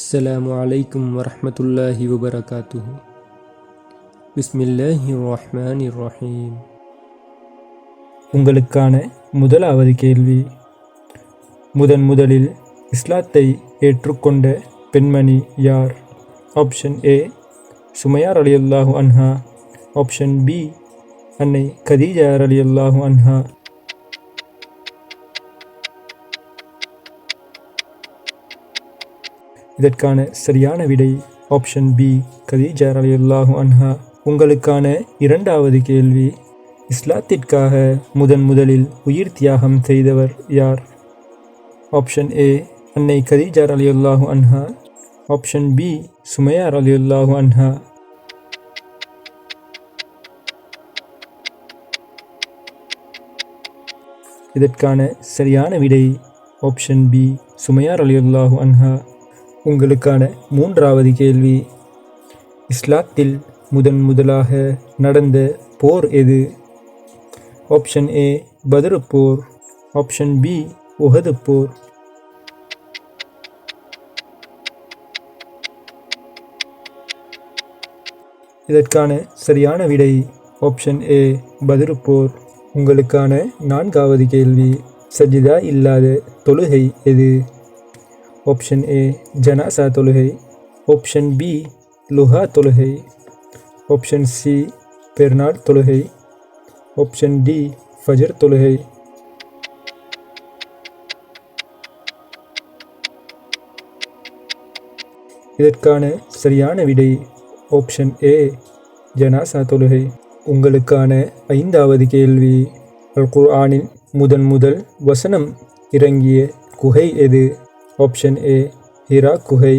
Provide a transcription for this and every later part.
السلام عليكم ورحمة الله وبركاته بسم الله الرحمن الرحيم உங்களுக்கான முதலாவது கேள்வி முதன் முதலில் இஸ்லாத்தை ஏற்றுக்கொண்ட பெண்மணி யார் ஆப்ஷன் ஏ சுமையார் அலி அல்லாஹு அன்ஹா ஆப்ஷன் பி அன்னை கதீஜார் அலி அல்லாஹு அன்ஹா இதற்கான சரியான விடை ஆப்ஷன் பி கதீஜார் அலி அல்லாஹு அன்ஹா. உங்களுக்கான இரண்டாவது கேள்வி இஸ்லாத்திற்காக முதன் முதலில் உயிர் தியாகம் செய்தவர் யார்? ஆப்ஷன் ஏ அன்னை கதீஜார் அலி அல்லாஹு அன்ஹா. ஆப்ஷன் பி சுமையார் அலி அல்லாஹு அன்ஹா. இதற்கான சரியான விடை ஆப்ஷன் பி சுமையார் அலி அல்லாஹு அன்ஹா. உங்களுக்கான மூன்றாவது கேள்வி. இஸ்லாத்தில் முதன் முதலாக நடந்த போர் எது? ஆப்ஷன் ஏ பதிரு போர். ஆப்ஷன் பி உஹது போர். இதற்கான சரியான விடை ஆப்ஷன் ஏ பதிரு போர். உங்களுக்கான நான்காவது கேள்வி சஜிதா இல்லாத தொழுகை எது? ஆப்ஷன் ஏ ஜனாசா தொழுகை ஆப்ஷன் பி லுஹா தொழுகை ஆப்ஷன் சி பெருநாள் தொழுகை ஆப்ஷன் டி ஃபஜர் தொழுகை இதற்கான சரியான விடை ஆப்ஷன் ஏ ஜனாசா தொழுகை உங்களுக்கான ஐந்தாவது கேள்வி அல் குர்ஆனின் முதன் முதல் வசனம் இறங்கிய குகை எது? ஆப்ஷன் ஏ ஹிரா குகை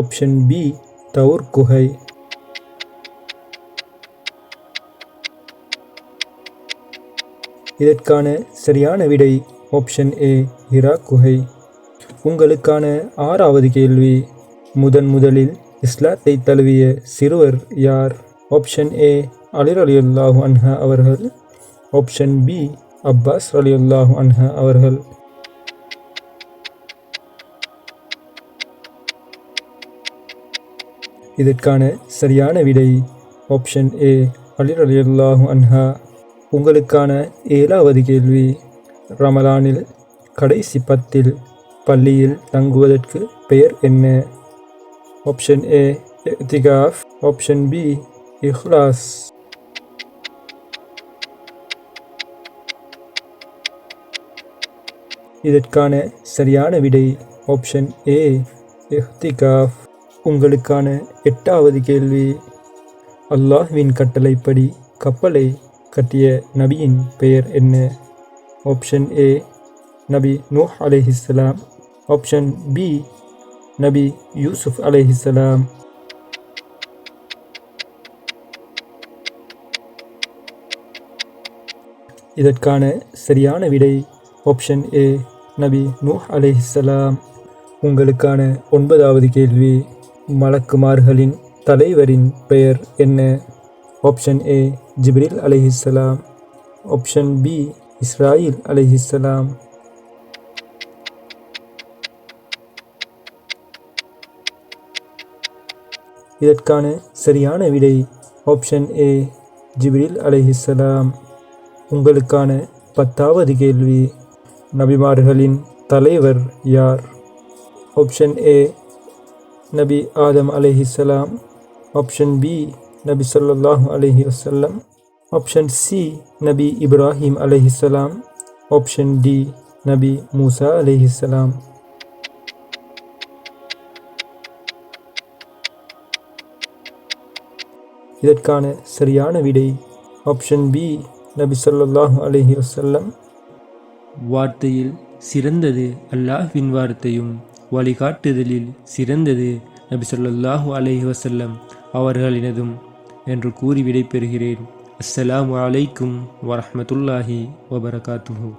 ஆப்ஷன் பி தவுர் குகை இதற்கான சரியான விடை ஆப்ஷன் ஏ ஹிரா குகை உங்களுக்கான ஆறாவது கேள்வி. முதன் முதலில் இஸ்லாத்தை தழுவிய சிறுவர் யார்? ஆப்ஷன் ஏ அலிர் அலி அல்லாஹு அன்ஹா அவர்கள். ஆப்ஷன் பி அப்பாஸ் அலி அல்லாஹு அன்ஹா அவர்கள். இதற்கான சரியான விடை ஆப்ஷன் ஏ அலிர் அலி அன்ஹா. உங்களுக்கான ஏழாவது கேள்வி. ரமலானில் கடைசி பத்தில் பள்ளியில் தங்குவதற்கு பெயர் என்ன? ஆப்ஷன் ஏ திகாஃப் ஆப்ஷன் பி இஹ்லாஸ் இதற்கான சரியான விடை ஆப்ஷன் ஏ இஹ்திகாஃப் உங்களுக்கான எட்டாவது கேள்வி. அல்லாஹ்வின் கட்டளைப்படி கப்பலை கட்டிய நபியின் பெயர் என்ன? ஆப்ஷன் ஏ நபி நூஹ் அலேஹிஸ்லாம் ஆப்ஷன் பி நபி யூசுஃப் அலேஹிஸ்லாம் இதற்கான சரியான விடை ஆப்ஷன் ஏ நபி நூஹ் அலேஹிஸ்லாம் உங்களுக்கான ஒன்பதாவது கேள்வி. மலக்குமார்களின் தலைவரின் பெயர் என்ன? ஆப்ஷன் ஏ ஜிப்ரில் அலிஹிஸ்லாம் ஆப்ஷன் பி இஸ்ராயில் அலிஹிஸ்லாம் இதற்கான சரியான விடை ஆப்ஷன் ஏ ஜிப்ரில் அலிஹிஸ்லாம் உங்களுக்கான பத்தாவது கேள்வி நபிமார்களின் தலைவர் யார்? ஆப்ஷன் ஏ நபி ஆதம் அலைஹிஸ்ஸலாம் ஆப்ஷன் பி நபி ஸல்லல்லாஹு அலஹி வசல்லம் ஆப்ஷன் சி நபி இப்ராஹிம் அலைஹிஸ்ஸலாம் ஆப்ஷன் டி நபி மூசா அலைஹிஸ்ஸலாம் இதற்கான சரியான விடை ஆப்ஷன் பி நபி ஸல்லல்லாஹு அலஹி வசல்லம் வார்த்தையில் சிறந்தது அல்லாஹ்வின் வார்த்தையும். வழிகாட்டுதலில் சிறந்தது. நபி ஸல்லல்லாஹு அலைஹி அவர்களினதும் என்று கூறி விடைபெறுகிறேன். அஸ்ஸலாம் அலைக்கும் வரமத்துல்லாஹி வபரகாத்துஹு.